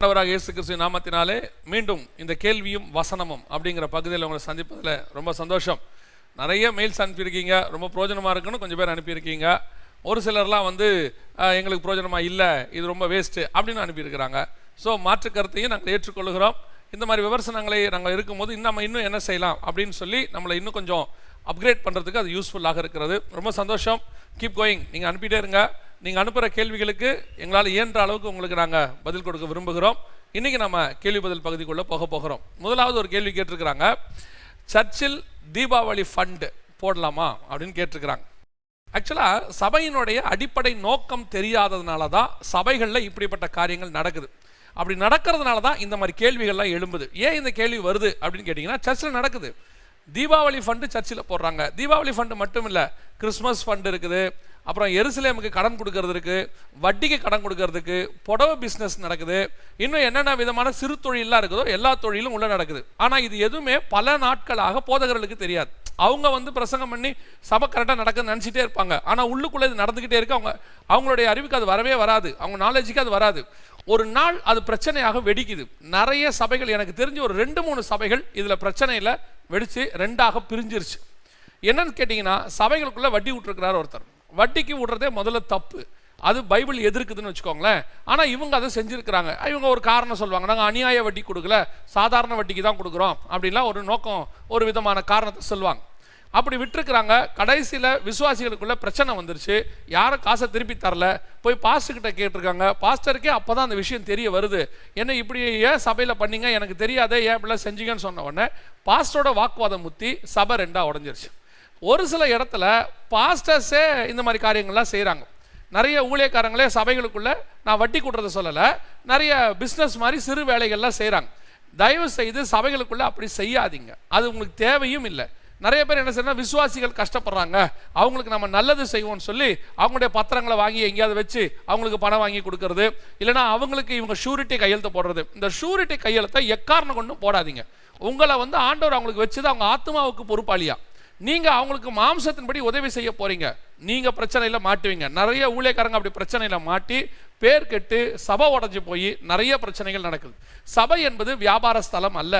ஆண்டவராக இயேசு கிறிஸ்து நாமத்தினாலே மீண்டும் இந்த கேள்வியும் வசனமும் அப்படிங்கிற பகுதியில் உங்களை சந்திப்பதில் ரொம்ப சந்தோஷம். நிறைய மெயில்ஸ் அனுப்பியிருக்கீங்க. ரொம்ப பிரோஜனமாக இருக்குன்னு கொஞ்சம் பேர் அனுப்பியிருக்கீங்க. ஒரு சிலர்லாம் வந்து எங்களுக்கு பிரோஜனமாக இல்லை. இது ரொம்ப வேஸ்ட்டு அப்படின்னு அனுப்பியிருக்கிறாங்க. ஸோ மாற்று கருத்தையும் நாங்கள் ஏற்றுக்கொள்கிறோம். இந்த மாதிரி விமர்சனங்களை நாங்கள் இருக்கும்போது இன்னும் நம்ம இன்னும் என்ன செய்யலாம் அப்படின்னு சொல்லி நம்மளை இன்னும் கொஞ்சம் அப்கிரேட் பண்ணுறதுக்கு அது யூஸ்ஃபுல்லாக இருக்கிறது. ரொம்ப சந்தோஷம். கீப் கோயிங் நீங்கள் அனுப்பிட்டே இருங்க. நீங்கள் அனுப்புகிற கேள்விகளுக்கு எங்களால் இயன்ற அளவுக்கு உங்களுக்கு நாங்கள் பதில் கொடுக்க விரும்புகிறோம். இன்றைக்கி நம்ம கேள்வி பதில் பகுதிக்குள்ளே போக போகிறோம். முதலாவது ஒரு கேள்வி கேட்டிருக்கிறாங்க. சர்ச்சில் தீபாவளி ஃபண்டு போடலாமா அப்படின்னு கேட்டிருக்கிறாங்க. ஆக்சுவலாக சபையினுடைய அடிப்படை நோக்கம் தெரியாததுனால தான் சபைகளில் இப்படிப்பட்ட காரியங்கள் நடக்குது. அப்படி நடக்கிறதுனால தான் இந்த மாதிரி கேள்விகள்லாம் எழும்புது. ஏன் இந்த கேள்வி வருது அப்படின்னு கேட்டிங்கன்னா சர்ச்சில் நடக்குது. தீபாவளி ஃபண்டு சர்ச்சில் போடுறாங்க. தீபாவளி ஃபண்டு மட்டும் இல்லை கிறிஸ்மஸ் ஃபண்டு இருக்குது. அப்புறம் எருசலேமுக்கு கடன் கொடுக்கறது வட்டிக்கு கடன் கொடுக்கறதுக்கு புடவை பிஸ்னஸ் நடக்குது. இன்னும் என்னென்ன விதமான சிறு தொழிலெலாம் இருக்குதோ எல்லா தொழிலும் உள்ளே நடக்குது. ஆனால் இது எதுவுமே பல நாட்களாக போதகர்களுக்கு தெரியாது. அவங்க வந்து பிரசங்கம் பண்ணி சபை கரெக்டாக நடக்குதுன்னு நினச்சிட்டே இருப்பாங்க. ஆனால் உள்ளுக்குள்ளே இது நடந்துக்கிட்டே இருக்கு. அவங்க அவங்களுடைய அறிவுக்கு அது வரவே வராது. அவங்க நாலேஜுக்கு அது வராது. ஒரு நாள் அது பிரச்சனையாக வெடிக்குது. நிறைய சபைகள் எனக்கு தெரிஞ்சு ஒரு ரெண்டு மூணு சபைகள் இதில் பிரச்சனையில் வெடித்து ரெண்டாக பிரிஞ்சிருச்சு. என்னன்னு கேட்டிங்கன்னா சபைகளுக்குள்ளே வட்டி விட்டுருக்கிறார் ஒருத்தர். வட்டிக்கு விடுறதே முதல்ல தப்பு. அது பைபிள் எதிர்க்குதுன்னு வச்சுக்கோங்களேன். ஆனால் இவங்க அதை செஞ்சுருக்கிறாங்க. இவங்க ஒரு காரணம் சொல்லுவாங்க. நாங்கள் அநியாய வட்டி கொடுக்கல. சாதாரண வட்டிக்கு தான் கொடுக்குறோம். அப்படின்லாம் ஒரு நோக்கம் ஒரு விதமான காரணத்தை சொல்லுவாங்க. அப்படி விட்டுருக்குறாங்க. கடைசியில் விசுவாசிகளுக்குள்ள பிரச்சனை வந்துருச்சு. யாரும் காசை திருப்பி தரல. போய் பாஸ்டர்கிட்ட கேட்டிருக்காங்க. பாஸ்டருக்கே அப்போ தான் அந்த விஷயம் தெரிய வருது. என்ன இப்படி ஏன் சபையில் பண்ணீங்க? எனக்கு தெரியாதே. ஏன் இப்படிலாம் செஞ்சீங்கன்னு சொன்ன உடனே பாஸ்டரோட வாக்குவாதம் முத்தி சபை ரெண்டாக உடஞ்சிருச்சு. ஒரு சில இடத்துல பாஸ்டர்ஸே இந்த மாதிரி காரியங்கள்லாம் செய்கிறாங்க நிறைய ஊழியக்காரங்களே சபைகளுக்குள்ள நான் வட்டி கூட்டுறதை சொல்லலை நிறைய பிஸ்னஸ் மாதிரி சிறு வேலைகள்லாம் செய்கிறாங்க தயவு செய்து சபைகளுக்குள்ளே அப்படி செய்யாதீங்க. அது உங்களுக்கு தேவையும் இல்லை. நிறைய பேர் என்ன செய்யணும் விசுவாசிகள் கஷ்டப்படுறாங்க. அவங்களுக்கு நம்ம நல்லது செய்வோம்னு சொல்லி அவங்களுடைய பத்திரங்களை வாங்கி எங்கேயாவது வச்சு அவங்களுக்கு பணம் வாங்கி கொடுக்கறது இல்லைன்னா அவங்களுக்கு இவங்க ஷூரிட்டி கையெழுத்து போடுறது. இந்த ஷூரிட்டி கையெழுத்தை எக்காரணம் கொண்டும் போடாதீங்க. உங்களை வந்து ஆண்டவர் அவங்களுக்கு வச்சது அவங்க ஆத்மாவுக்கு பொறுப்பாளியா? நீங்கள் அவங்களுக்கு மாம்சத்தின்படி உதவி செய்ய போறீங்க. நீங்கள் பிரச்சனையில் மாட்டுவீங்க. நிறைய ஊழியக்காரங்க அப்படி பிரச்சனையில் மாட்டி பேர் கெட்டு சபை உடஞ்சி போய் நிறைய பிரச்சனைகள் நடக்குது. சபை என்பது வியாபார ஸ்தலம் அல்ல.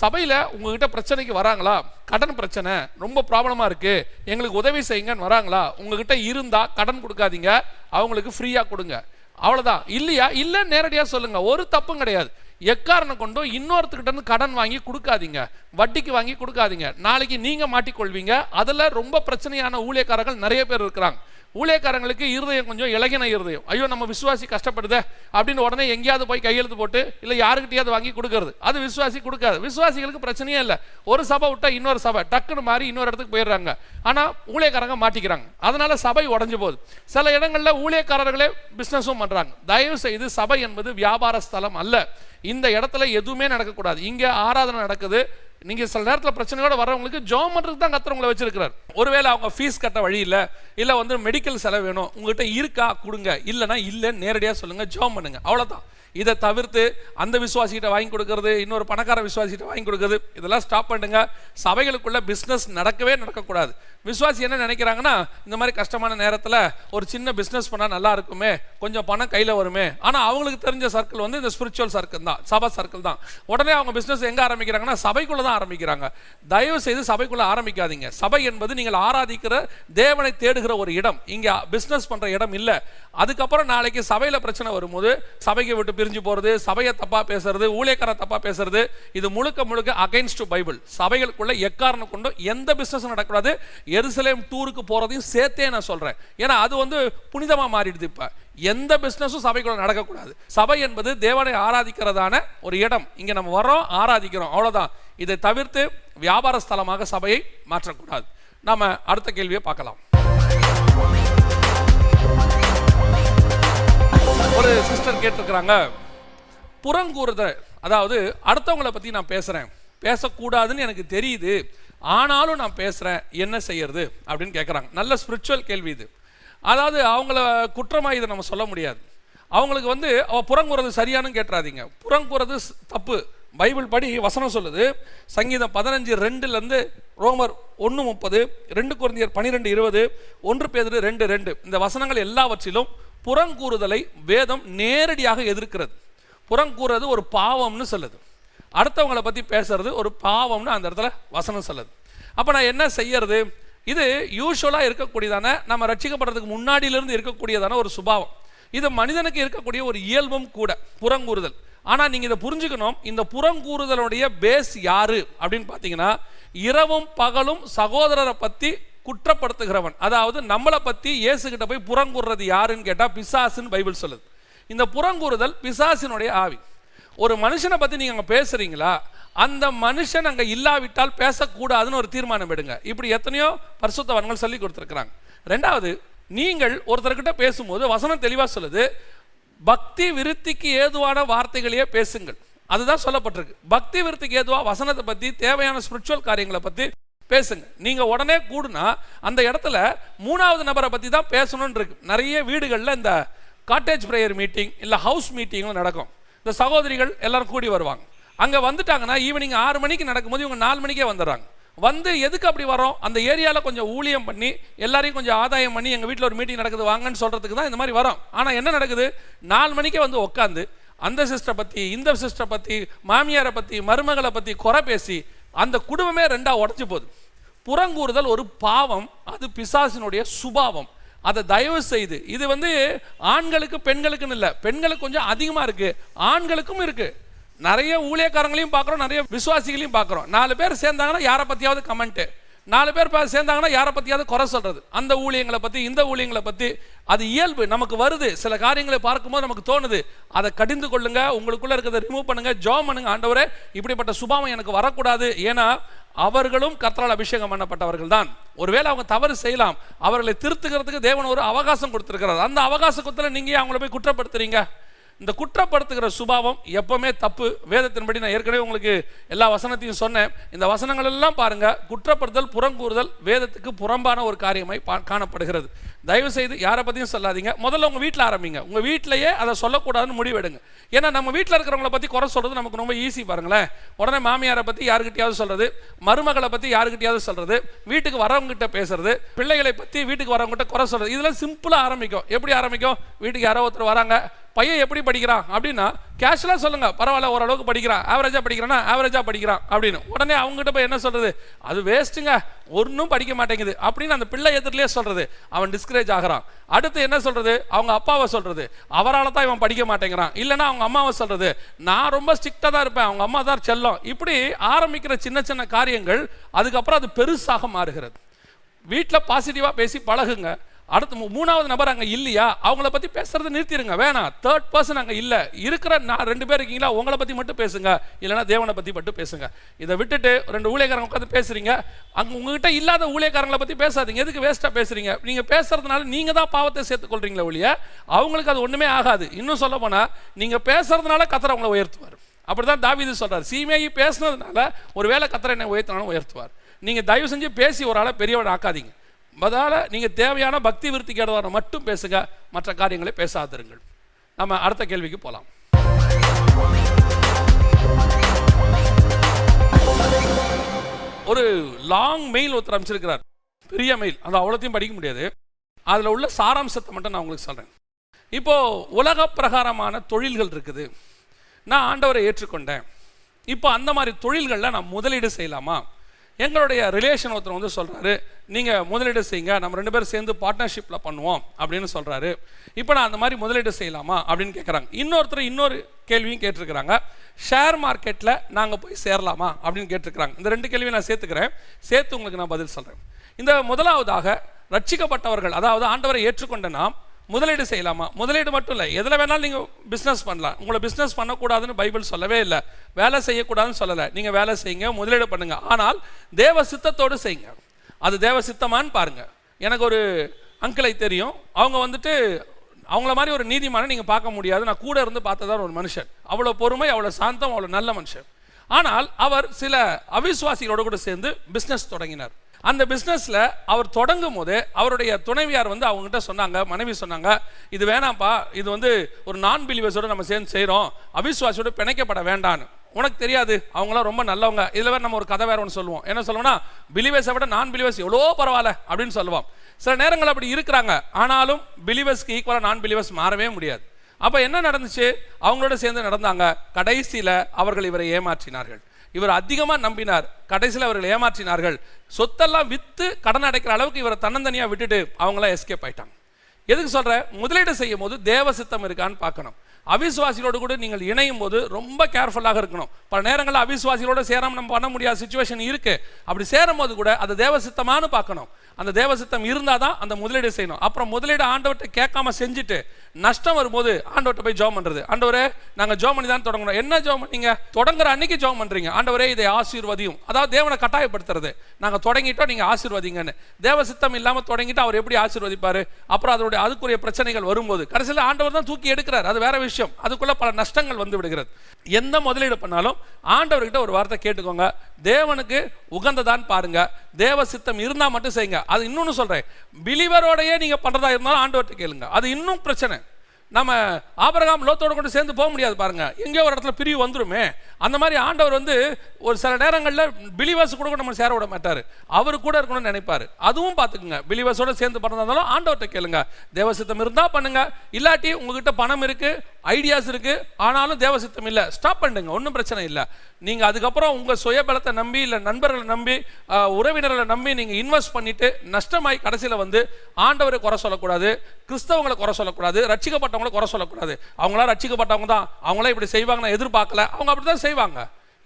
சபையில் உங்ககிட்ட பிரச்சனைக்கு வராங்களா? கடன் பிரச்சனை ரொம்ப ப்ராப்ளமாக இருக்குது எங்களுக்கு உதவி செய்யுங்கன்னு வராங்களா? உங்ககிட்ட இருந்தால் கடன் கொடுக்காதீங்க. அவங்களுக்கு ஃப்ரீயாக கொடுங்க. அவ்வளோதான் இல்லையா? இல்லை நேரடியாக சொல்லுங்கள் ஒரு தப்பும் கிடையாது. எக்காரணம் கொண்டும் இன்னொருத்துக்கிட்ட இருந்து கடன் வாங்கி கொடுக்காதீங்க. வட்டிக்கு வாங்கி கொடுக்காதீங்க. நாளைக்கு நீங்கள் மாட்டிக்கொள்வீங்க. அதில் ரொம்ப பிரச்சனையான ஊழியக்காரர்கள் நிறைய பேர் இருக்கிறாங்க. ஊழியக்காரங்களுக்கு இருதயம் கொஞ்சம் இலகின இருதயம். ஐயோ நம்ம விசுவாசி கஷ்டப்படுது அப்படின்னு உடனே எங்கேயாவது போய் கையெழுத்து போட்டு இல்லை யாருக்கிட்டையாவது வாங்கி கொடுக்கறது. அது விசுவாசி கொடுக்காது. விசுவாசிகளுக்கு பிரச்சனையே இல்லை. ஒரு சபை விட்டா இன்னொரு சபை. டக்குன்னு மாறி இன்னொரு இடத்துக்கு போயிடுறாங்க. ஆனால் ஊழியக்காரங்க மாட்டிக்கிறாங்க. அதனால சபை உடஞ்சு போகுது. சில இடங்களில் ஊழியக்காரர்களே பிஸ்னஸும் பண்ணுறாங்க தயவு செய்து சபை என்பது வியாபார ஸ்தலம் அல்ல. இந்த இடத்துல எதுவுமே நடக்கக்கூடாது. இங்கே ஆராதனை நடக்குது. நீங்கள் சில நேரத்தில் பிரச்சனையோட வரவங்களுக்கு ஜோம் பண்ணுறது தான் கத்தர் உங்களை வச்சிருக்கிறார். ஒருவேளை அவங்க ஃபீஸ் கட்ட வழி இல்லை இல்லை வந்து மெடிக்கல் செலவு வேணும் உங்ககிட்ட இருக்கா கொடுங்க இல்லைன்னா இல்லைன்னு நேரடியாக சொல்லுங்கள் ஜோம் பண்ணுங்க அவ்வளோதான் இதை தவிர்த்து அந்த விசுவாசிகிட்ட வாங்கி கொடுக்கறது இன்னொரு பணக்கார விசுவாசிகிட்ட வாங்கி கொடுக்கறது இதெல்லாம் ஸ்டாப் பண்ணுங்க சபைகளுக்குள்ள பிஸ்னஸ் நடக்கவே நடக்கக்கூடாது. விசுவாசி என்ன நினைக்கிறாங்கன்னா இந்த மாதிரி கஷ்டமான நேரத்தில் ஒரு சின்ன பிஸ்னஸ் பண்ணால் நல்லா இருக்குமே கொஞ்சம் பணம் கையில் வருமே. ஆனால் அவங்களுக்கு தெரிஞ்ச சர்க்கிள் வந்து இந்த ஸ்பிரிச்சுவல் சர்க்கிள் தான் சபா சர்க்கிள் தான். உடனே அவங்க பிஸ்னஸ் எங்கே ஆரம்பிக்கிறாங்கன்னா சபைக்குள்ளே தான் ஆரம்பிக்கிறாங்க. தயவு செய்து சபைக்குள்ளே ஆரம்பிக்காதீங்க. சபை என்பது நீங்கள் ஆராதிக்கிற தேவனை தேடுகிற ஒரு இடம். இங்கே பிஸ்னஸ் பண்ணுற இடம் இல்லை. அதுக்கப்புறம் நாளைக்கு சபையில் பிரச்சனை வரும்போது சபைக்கு விட்டு பிரிஞ்சு போகிறது சபையை தப்பாக பேசுறது ஊழியக்கார தப்பாக பேசுறது இது முழுக்க முழுக்க அகைன்ஸ்ட் பைபிள் சபைகளுக்குள்ள எக்காரணம் கொண்டும் எந்த பிஸ்னஸும் நடக்கூடாது எருசலேம் டூருக்கு போகிறதையும் சேர்த்தே நான் சொல்கிறேன் ஏன்னா அது வந்து புனிதமாக மாறிடுது இப்போ. எந்த பிஸ்னஸும் சபைக்குள்ள நடக்கக்கூடாது. சபை என்பது தேவனை ஆராதிக்கிறதான ஒரு இடம். இங்கே நம்ம வரோம் ஆராதிக்கிறோம். அவ்வளோதான் இதை தவிர்த்து வியாபார ஸ்தலமாக சபையை மாற்றக்கூடாது. நம்ம அடுத்த கேள்வியை பார்க்கலாம். ஒரு சிஸ்டர் கேட்டிருக்கிறாங்க. புறங்கூறுதல் அதாவது அடுத்தவங்களை பற்றி நான் பேசுகிறேன் பேசக்கூடாதுன்னு எனக்கு தெரியுது. ஆனாலும் நான் பேசுகிறேன் என்ன செய்யறது அப்படின்னு கேட்குறாங்க நல்ல ஸ்பிரிச்சுவல் கேள்வி இது. அதாவது அவங்கள குற்றமாக இதை நம்ம சொல்ல முடியாது. அவங்களுக்கு வந்து அவ புறங்கூறது சரியானு கேட்டுறாதீங்க புறங்குறது ஸ்- தப்பு. பைபிள் படி வசனம் சொல்லுது சங்கீதம் பதினஞ்சு ரெண்டுலேருந்து ரோமர் ஒன்று முப்பது ரெண்டு குழந்தையர் பன்னிரெண்டு இருபது ஒன்று பேதுரு ரெண்டு ரெண்டு. இந்த வசனங்கள் எல்லாவற்றிலும் புறங்கூறுதலை வேதம் நேரடியாக எதிர்க்கிறது. புறங்கூறது ஒரு பாவம்னு சொல்லுது. அடுத்தவங்கள பற்றி பேசுறது ஒரு பாவம்னு அந்த இடத்துல வசனம் சொல்லுது. அப்போ நான் என்ன செய்யறது? இது யூஸ்வலாக இருக்கக்கூடியதான நம்ம ரட்சிக்கப்படுறதுக்கு முன்னாடியிலிருந்து இருக்கக்கூடியதான ஒரு சுபாவம். இது மனிதனுக்கு இருக்கக்கூடிய ஒரு இயல்பும் கூட புறங்கூறுதல். ஆனால் நீங்கள் இதை புரிஞ்சுக்கணும். இந்த புறங்கூறுதலுடைய பேஸ் யாரு? அப்படின்னு பார்த்தீங்கன்னா இரவும் பகலும் சகோதரரை பற்றி குற்றப்படுத்துகிறவன். அதாவது நம்மளை பற்றி இயேசுகிட்ட போய் புறங்கூறுறது யாருன்னு கேட்டால் பிசாசுன்னு பைபிள் சொல்லுது. இந்த புறங்கூறுதல் பிசாசினுடைய ஆவி. ஒரு மனுஷனை பற்றி நீங்கள் அங்கே பேசுகிறீங்களா அந்த மனுஷன் அங்கே இல்லாவிட்டால் பேசக்கூடாதுன்னு ஒரு தீர்மானம் எடுங்க. இப்படி எத்தனையோ பரிசுத்தவன்கள் சொல்லி கொடுத்துருக்குறாங்க. ரெண்டாவது நீங்கள் ஒருத்தர்கிட்ட பேசும்போது வசனம் தெளிவாக சொல்லுது. பக்தி விருத்திக்கு ஏதுவான வார்த்தைகளையே பேசுங்கள். அதுதான் சொல்லப்பட்டிருக்கு. பக்தி விருத்திக்கு ஏதுவாக வசனத்தை பற்றி தேவையான ஸ்பிரிச்சுவல் காரியங்களை பற்றி பேசுங்க. நீங்கள் உடனே கூடுனா அந்த இடத்துல மூணாவது நபரை பற்றி தான் பேசணும்னு இருக்கு. நிறைய வீடுகளில் இந்த காட்டேஜ் ப்ரேயர் மீட்டிங் இல்லை ஹவுஸ் மீட்டிங்கும் நடக்கும். இந்த சகோதரிகள் எல்லாரும் கூடி வருவாங்க. அங்கே வந்துட்டாங்கன்னா ஈவினிங் ஆறு மணிக்கு நடக்கும்போது இவங்க நாலு மணிக்கே வந்துடுறாங்க. வந்து எதுக்கு அப்படி வரோம்? அந்த ஏரியாவில் கொஞ்சம் ஊழியம் பண்ணி எல்லாரையும் கொஞ்சம் ஆதாயம் பண்ணி எங்கள் வீட்டில் ஒரு மீட்டிங் நடக்குது வாங்கன்னு சொல்கிறதுக்கு தான் இந்த மாதிரி வரோம். ஆனால் என்ன நடக்குது? நாலு மணிக்கே வந்து உட்காந்து அந்த சிஸ்டரை பற்றி இந்த சிஸ்டரை பற்றி மாமியாரை பற்றி மருமகளை பற்றி குறை பேசி அந்த குடும்பமே ரெண்டாக உடஞ்சி போகுது. புறங்கூறுதல் ஒரு பாவம் அது பிசாசினுடைய சுபாவம். அதை தயவு செய்து இது வந்து ஆண்களுக்கு பெண்களுக்குன்னு இல்லை. பெண்களுக்கு கொஞ்சம் அதிகமாக இருக்குது ஆண்களுக்கும் இருக்குது நிறைய ஊழியக்காரங்களையும் பார்க்குறோம் நிறைய விசுவாசிகளையும் பார்க்குறோம். நாலு பேர் சேர்ந்தாங்கன்னா யாரை பற்றியாவது கமெண்ட்டு நாலு பேர் சேர்ந்தாங்கன்னா யாரை பற்றியாவது குறை சொல்கிறது அந்த ஊழியங்களை பற்றி இந்த ஊழியங்களை பற்றி அது இயல்பு. நமக்கு வருது. சில காரியங்களை பார்க்கும்போது நமக்கு தோணுது. அதை கடிந்து கொள்ளுங்க. உங்களுக்குள்ளே இருக்கிறத ரிமூவ் பண்ணுங்க. ஜோம் பண்ணுங்க ஆண்டவரே. இப்படிப்பட்ட சுபாவம் எனக்கு வரக்கூடாது. ஏன்னா அவர்களும் கர்த்தரால் அபிஷேகம் பண்ணப்பட்டவர்கள் தான். ஒருவேளை அவங்க தவறு செய்யலாம். அவர்களை திருத்துகிறதுக்கு தேவன் ஒரு அவகாசம் கொடுத்துருக்கிறார். அந்த அவகாசத்தில் நீங்கள் ஏன் அவங்கள போய் குற்றப்படுத்துறீங்க? இந்த குற்றப்படுத்துகிற சுபாவம் எப்பவுமே தப்பு. வேதத்தின்படி நான் ஏற்கனவே உங்களுக்கு எல்லா வசனத்தையும் சொன்னேன். இந்த வசனங்கள் எல்லாம் பாருங்க குற்றப்படுத்தல் புறங்கூறுதல் வேதத்துக்கு புறம்பான ஒரு காரியமாய் காணப்படுகிறது. தயவு செய்து யாரை பற்றியும் சொல்லாதீங்க. முதல்ல உங்க வீட்டில் ஆரம்பிங்க. உங்க வீட்டிலேயே அதை சொல்லக்கூடாதுன்னு முடிவெடுங்க. ஏன்னா நம்ம வீட்டில் இருக்கிறவங்கள பற்றி குறை சொல்றது நமக்கு ரொம்ப ஈஸி பாருங்களேன். உடனே மாமியாரை பற்றி யாருக்கிட்டையாவது சொல்றது மருமகளை பற்றி யாருக்கிட்டையாவது சொல்றது வீட்டுக்கு வரவங்ககிட்ட பேசுறது பிள்ளைகளை பற்றி வீட்டுக்கு வரவங்க கிட்ட குறை சொல்றது இதெல்லாம் சிம்பிளாக ஆரம்பிக்கும். எப்படி ஆரம்பிக்கும்? வீட்டுக்கு யாரோ ஒருத்தர் வராங்க பையன் எப்படி படிக்கிறான் அப்படின்னா கேஷுவலாக சொல்லுங்க. பரவாயில்ல ஓரளவுக்கு படிக்கிறான். ஆவரேஜாக படிக்கிறானா? ஆவரேஜாக படிக்கிறான் அப்படின்னு. உடனே அவங்ககிட்ட போய் என்ன சொல்றது? அது வேஸ்ட்டுங்க ஒன்றும் படிக்க மாட்டேங்குது அப்படின்னு அந்த பிள்ளை எதிரிலே சொல்றது. அவன் டிஸ்கரேஜ் ஆகிறான். அடுத்து என்ன சொல்றது? அவங்க அப்பாவை சொல்றது. அவரால் தான் இவன் படிக்க மாட்டேங்கிறான். இல்லைன்னா அவங்க அம்மாவை சொல்றது. நான் ரொம்ப ஸ்ட்ரிக்டாக தான் இருப்பேன். அவங்க அம்மா தான் செல்லம். இப்படி ஆரம்பிக்கிற சின்ன சின்ன காரியங்கள் அதுக்கப்புறம் அது பெருசாக மாறுகிறது. வீட்டில் பாசிட்டிவாக பேசி பழகுங்க. அடுத்து மூ- மூணாவது நபர் அங்கே இல்லையா? அவங்கள பற்றி பேசுறதை நிறுத்திடுங்க வேணாம். தேர்ட் பர்சன் அங்கே இல்லை. இருக்கிற நான் ரெண்டு பேர் இருக்கீங்களா? உங்களை பற்றி மட்டும் பேசுங்க. இல்லைன்னா தேவனை பற்றி மட்டும் பேசுங்க. இதை விட்டுட்டு ரெண்டு ஊழியக்காரங்க உட்காந்து பேசுறீங்க. அங்கே உங்ககிட்ட இல்லாத ஊழியக்காரங்களை பற்றி பேசாதீங்க. எதுக்கு வேஸ்ட்டாக பேசுறீங்க? நீங்கள் பேசுறதுனால நீங்கள் தான் பாவத்தை சேர்த்துக்கொள்றீங்களே ஒழிய அவங்களுக்கு அது ஒன்றுமே ஆகாது. இன்னும் சொல்ல போனால் நீங்கள் பேசுறதுனால கத்திர அவங்கள உயர்த்துவார். அப்படிதான் தாவிது சொல்கிறார் சீமையை பேசுனதுனால ஒரு வேலை கத்தரை என்னை உயர்த்தினாலும் உயர்த்துவார். நீங்கள் தயவு செஞ்சு பேசி ஒரு ஆளை பெரியவன் ஆக்காதீங்க. அதால் நீங்கள் தேவையான பக்தி விருத்திக்கு ஏதுவான மட்டும் பேசுங்க மற்ற காரியங்களை பேசாதிருங்கள். நம்ம அடுத்த கேள்விக்கு போகலாம் ஒரு லாங் மெயில் ஒருத்தர் அமைச்சிருக்கிறார் பெரிய மெயில் அது அவ்வளோத்தையும் படிக்க முடியாது. அதில் உள்ள சாராம்சத்தை மட்டும் நான் உங்களுக்கு சொல்கிறேன் இப்போது உலக பிரகாரமான தொழில்கள் இருக்குது. நான் ஆண்டவரை ஏற்றுக்கொண்டேன். இப்போ அந்த மாதிரி தொழில்களில் நான் முதலீடு செய்யலாமா? எங்களுடைய ரிலேஷன் ஒருத்தர் வந்து சொல்கிறாரு நீங்கள் முதலீடு செய்யுங்க நம்ம ரெண்டு பேரும் சேர்ந்து பார்ட்னர்ஷிப்பில் பண்ணுவோம் அப்படின்னு சொல்கிறாரு இப்போ நான் அந்த மாதிரி முதலீடு செய்யலாமா அப்படின்னு கேட்குறாங்க இன்னொருத்தர் இன்னொரு கேள்வியும் கேட்டிருக்கிறாங்க. ஷேர் மார்க்கெட்டில் நாங்கள் போய் சேரலாமா அப்படின்னு கேட்டிருக்கிறாங்க. இந்த ரெண்டு கேள்வியும் நான் சேர்த்துக்கிறேன். சேர்த்து உங்களுக்கு நான் பதில் சொல்கிறேன் இந்த முதலாவதாக ரட்சிக்கப்பட்டவர்கள் அதாவது ஆண்டவரை ஏற்றுக்கொண்ட நாம் முதலீடு செய்யலாமா? முதலீடு மட்டும் இல்லை. எதில் வேணாலும் நீங்கள் பிஸ்னஸ் பண்ணலாம். உங்களை பிஸ்னஸ் பண்ணக்கூடாதுன்னு பைபிள் சொல்லவே இல்லை. வேலை செய்யக்கூடாதுன்னு சொல்லலை. நீங்கள் வேலை செய்யுங்க முதலீடு பண்ணுங்கள் ஆனால் தேவ சித்தத்தோடு செய்யுங்க. அது தேவ சித்தமான்னு பாருங்க. எனக்கு ஒரு அங்கிளை தெரியும். அவங்க வந்துட்டு அவங்கள மாதிரி ஒரு நீதிமான நீங்கள் பார்க்க முடியாது. நான் கூட இருந்து பார்த்ததான் ஒரு மனுஷன். அவ்வளோ பொறுமை அவ்வளோ சாந்தம் அவ்வளோ நல்ல மனுஷன். ஆனால் அவர் சில அவிசுவாசிகளோடு கூட சேர்ந்து பிஸ்னஸ் தொடங்கினார். அந்த பிஸ்னஸில் அவர் தொடங்கும் போது அவருடைய துணைவியார் வந்து அவங்ககிட்ட சொன்னாங்க மனைவி சொன்னாங்க இது வேணாம்ப்பா இது வந்து ஒரு நான் பிலிவர்ஸோட நம்ம சேர்ந்து செய்கிறோம் அவிசுவாசியோட பிணைக்கப்பட வேண்டான்னு உனக்கு தெரியாது அவங்களாம் ரொம்ப நல்லவங்க. இதில் வேற நம்ம ஒரு கதை வேற ஒன்று சொல்லுவோம். என்ன சொல்லுவோம்னா பிலிவர்ஸை விட நான் பிலிவர்ஸ் எவ்வளோ பரவாயில்ல அப்படின்னு சொல்லுவோம். சில நேரங்கள் அப்படி இருக்கிறாங்க. ஆனாலும் பிலிவர்ஸ்க்கு ஈக்குவலாக நான் பிலிவர்ஸ் மாறவே முடியாது. அப்போ என்ன நடந்துச்சு? அவங்களோட சேர்ந்து நடந்தாங்க. கடைசியில் அவர்கள் இவரை ஏமாற்றினார்கள். இவர் அதிகமாக நம்பினார். கடைசியில் அவர்கள் ஏமாற்றினார்கள். சொத்தெல்லாம் விற்று கடன் அடைக்கிற அளவுக்கு இவரை தன்னந்தனியாக விட்டுட்டு அவங்களாம் எஸ்கேப் ஆயிட்டாங்க. எதுக்கு சொல்கிற முதலீடு செய்யும் போது தேவ சித்தம் இருக்கான்னு பார்க்கணும். அவிசுவாசிகளோடு கூட நீங்கள் இணையும் போது ரொம்ப கேர்ஃபுல்லாக இருக்கணும். பல நேரங்களில் அவிசுவாசிகளோடு சேராமல் நம்ம பண்ண முடியாத சுச்சுவேஷன் இருக்குது அப்படி சேரும் போது கூட அது தேவ சித்தமானு பார்க்கணும். அந்த தேவ சித்தம் இருந்தால் தான் அந்த முதலீடு செய்யணும். அப்புறம் முதலீடு ஆண்டவர்கிட்ட கேட்காம செஞ்சுட்டு நஷ்டம் வரும்போது ஆண்டவர்கிட்ட போய் ஜோம் பண்ணுறது ஆண்டவரே நாங்கள் ஜோம் பண்ணி தான் தொடங்கணும். என்ன ஜோம் பண்ணீங்க தொடங்குற அன்னைக்கு ஜோம் பண்ணுறீங்க ஆண்டவரே இதை ஆசீர்வதியும். அதாவது தேவனை கட்டாயப்படுத்துறது. நாங்கள் தொடங்கிட்டோம் நீங்கள் ஆசீர்வதிங்கன்னு. தேவ சித்தம் இல்லாமல் தொடங்கிட்டு அவர் எப்படி ஆசீர்வதிப்பார்? அப்புறம் அதோடைய அதுக்குரிய பிரச்சனைகள் வரும்போது. கடைசியில் ஆண்டவர் தான் தூக்கி எடுக்கிறார். அது வேற விஷயம். அதுக்குள்ள பல நஷ்டங்கள் வந்து விடுகிறது. எந்த முதலீடு பண்ணாலும் ஆண்டவர்கிட்ட ஒரு வார்த்தை கேட்டுக்கோங்க. தேவனுக்கு உகந்ததான் பாருங்க. தேவ சித்தம் இருந்தால் மட்டும் செய்யுங்க. அது இன்னொன்னு சொல்கிறேன் பிலிவரோடையே நீங்கள் பண்ணுறதா இருந்தாலும் ஆண்டவர்கிட்ட கேளுங்க. அது இன்னும் பிரச்சனை. நம்ம ஆபரகாம் லோத்தோடு கொண்டு சேர்ந்து போக முடியாது பாருங்க. எங்கேயோ ஒரு இடத்துல பிரிவு வந்துருமே. அந்த மாதிரி ஆண்டவர் வந்து ஒரு சில நேரங்களில் பிலிவர்ஸ் கூட கூட நம்ம சேர விட மாட்டார். அவர் கூட இருக்கணும்னு நினைப்பார். அதுவும் பார்த்துக்குங்க. பிலிவர்ஸோட சேர்ந்து பண்ணுறதாலும் ஆண்டவர்கிட்ட கேளுங்க. தேவசித்தம் இருந்தால் பண்ணுங்க. இல்லாட்டி உங்ககிட்ட பணம் இருக்குது ஐடியாஸ் இருக்குது ஆனாலும் தேவசித்தம் இல்லை. ஸ்டாப் பண்ணுங்க ஒன்றும் பிரச்சனை இல்லை. நீங்கள் அதுக்கப்புறம் உங்கள் சுயபலத்தை நம்பி இல்லை நண்பர்களை நம்பி உறவினர்களை நம்பி நீங்கள் இன்வெஸ்ட் பண்ணிட்டு நஷ்டமாய் கடைசியில் வந்து ஆண்டவரை குறை சொல்லக்கூடாது கிறிஸ்தவங்களை குறை சொல்லக்கூடாது ரட்சிக்கப்பட்டவங்களை குறை சொல்லக்கூடாது. அவங்களாம் ரட்சிக்கப்பட்டவங்க தான். அவங்களாம் இப்படி செய்வாங்க நான் எதிர்பார்க்கல. அவங்க அப்படி தான் செய்வாங்க.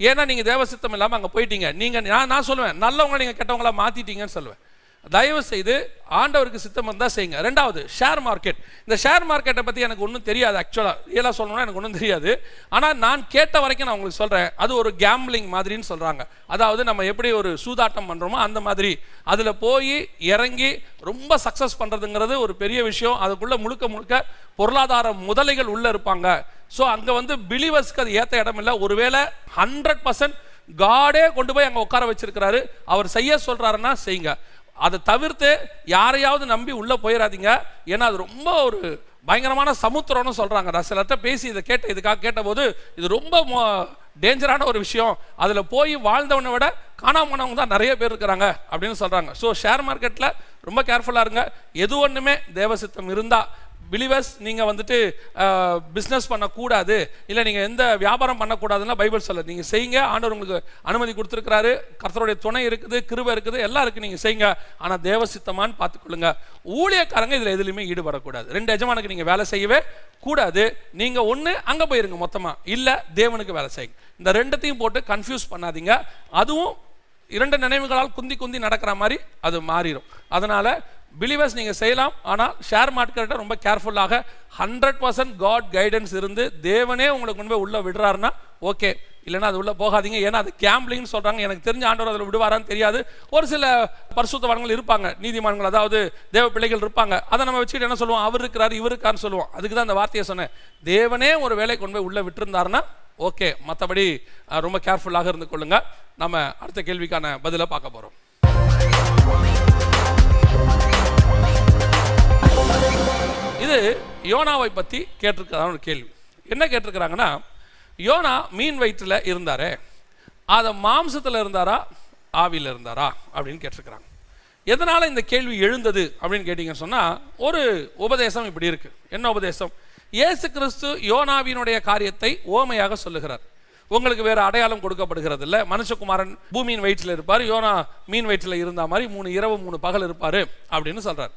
ஏன்னா நீங்கள் தேவசித்தம் இல்லாமல் அங்கே போயிட்டீங்க. நீங்கள் நான் நான் சொல்லுவேன் நல்லவங்களை நீங்கள் கெட்டவங்களா மாற்றிட்டீங்கன்னு சொல்லுவேன். தயவு செய்து ஆண்டவருக்கு சித்தம் இருந்தால் செய்யுங்க. ரெண்டாவது ஷேர் மார்க்கெட் இந்த ஷேர் மார்க்கெட்டை பற்றி எனக்கு ஒன்றும் தெரியாது ஆக்சுவலாக ரியலாக சொல்லணும்னா எனக்கு ஒன்றும் தெரியாது. ஆனால் நான் கேட்ட வரைக்கும் நான் உங்களுக்கு சொல்கிறேன் அது ஒரு கேம்பிளிங் மாதிரின்னு சொல்கிறாங்க அதாவது நம்ம எப்படி ஒரு சூதாட்டம் பண்ணுறோமோ அந்த மாதிரி. அதில் போய் இறங்கி ரொம்ப சக்ஸஸ் பண்ணுறதுங்கிறது ஒரு பெரிய விஷயம். அதுக்குள்ளே முழுக்க முழுக்க பொருளாதார முதலைகள் உள்ளே இருப்பாங்க. ஸோ அங்கே வந்து பிலிவர்ஸ்க்கு அது ஏற்ற இடம் இல்லை. ஒருவேளை ஹண்ட்ரட் பர்சன்ட் காடே கொண்டு போய் அங்கே உட்கார வச்சிருக்கிறாரு. அவர் செய்ய சொல்கிறாருன்னா செய்யுங்க. அதை தவிர்த்து யாரையாவது நம்பி உள்ளே போயிடாதீங்க ஏன்னா அது ரொம்ப ஒரு பயங்கரமான சமுத்திரம்னு சொல்கிறாங்க நான் சிலர்கிட்ட பேசி இதை கேட்ட இதுக்காக கேட்டபோது இது ரொம்ப டேஞ்சரான ஒரு விஷயம். அதில் போய் வாழ்ந்தவனை விட காணாம போனவங்க தான் நிறைய பேர் இருக்கிறாங்க அப்படின்னு சொல்கிறாங்க ஸோ ஷேர் மார்க்கெட்டில் ரொம்ப கேர்ஃபுல்லாக இருங்க. எது ஒன்றுமே தேவசித்தம் இருந்தால் பிலிவர்ஸ் நீங்கள் வந்துட்டு பிஸ்னஸ் பண்ணக்கூடாது. இல்லை நீங்கள் எந்த வியாபாரம் பண்ணக்கூடாதுன்னா பைபிள் சொல்ல நீங்கள் செய்யுங்க. ஆண்டவர் உங்களுக்கு அனுமதி கொடுத்துருக்கிறாரு. கர்த்தருடைய துணை இருக்குது கிருவை இருக்குது எல்லாம் இருக்குது நீங்கள் செய்யுங்க. ஆனால் தேவசித்தமான்னு பார்த்துக்கொள்ளுங்க. ஊழியக்காரங்க இதில் எதுலையுமே ஈடுபடக்கூடாது. ரெண்டு எஜமானுக்கு நீங்கள் வேலை செய்யவே கூடாது. நீங்கள் ஒன்று அங்கே போயிருங்க மொத்தமாக இல்லை தேவனுக்கு வேலை செய்யுங்க. இந்த ரெண்டத்தையும் போட்டு கன்ஃபியூஸ் பண்ணாதீங்க. அதுவும் இரண்டு நினைவுகளால் குந்தி குந்தி நடக்கிற மாதிரி அது மாறிடும் அதனால் பிலீவர்ஸ் நீங்கள் செய்யலாம். ஆனால் ஷேர் மார்க்கெட்டை ரொம்ப கேர்ஃபுல்லாக ஹண்ட்ரட் பர்சன்ட் காட் கைடன்ஸ் இருந்து தேவனே உங்களுக்கு கொண்டு போய் உள்ளே விடுறாருன்னா ஓகே இல்லைன்னா அது உள்ளே போகாதீங்க. ஏன்னா அது கேம்பிளிங்னு சொல்கிறாங்க எனக்கு தெரிஞ்ச ஆண்டவர் அதில் விடுவாரான்னு தெரியாது. ஒரு சில பரிசுத்தவான்கள் இருப்பாங்க. நீதிமான்கள் அதாவது தேவ பிள்ளைகள் இருப்பாங்க. அதை நம்ம வச்சுக்கிட்டு என்ன சொல்லுவோம்? அவர் இருக்கிறார் இவர் இருக்காருன்னு சொல்லுவோம். அதுக்கு தான் அந்த வார்த்தையை சொன்னேன். தேவனே ஒரு வேலை கொண்டு போய் உள்ளே விட்டுருந்தாருன்னா ஓகே மற்றபடி ரொம்ப கேர்ஃபுல்லாக இருந்து கொள்ளுங்கள் நம்ம அடுத்த கேள்விக்கான பதிலை பார்க்க போகிறோம் யோனாவை பற்றி கேட்டிருக்கிறதான ஒரு கேள்வி. என்ன கேட்டிருக்கிறாங்கன்னா யோனா மீன் வயிற்றில் இருந்தாரே அதை மாம்சத்தில் இருந்தாரா ஆவியில் இருந்தாரா அப்படின்னு கேட்டிருக்கிறாங்க. எதனால் இந்த கேள்வி எழுந்தது அப்படின்னு கேட்டிங்கன்னு சொன்னால் ஒரு உபதேசம் இப்படி இருக்குது என்ன உபதேசம்? இயேசு கிறிஸ்து யோனாவினுடைய காரியத்தை ஓமையாக சொல்லுகிறார். உங்களுக்கு வேறு அடையாளம் கொடுக்கப்படுகிறது இல்லை. மனுஷகுமாரன் பூமியின் வயிற்றில் இருப்பார் யோனா மீன் வயிற்றில் இருந்த மாதிரி மூணு இரவு மூணு பகல் இருப்பார் அப்படின்னு சொல்கிறார்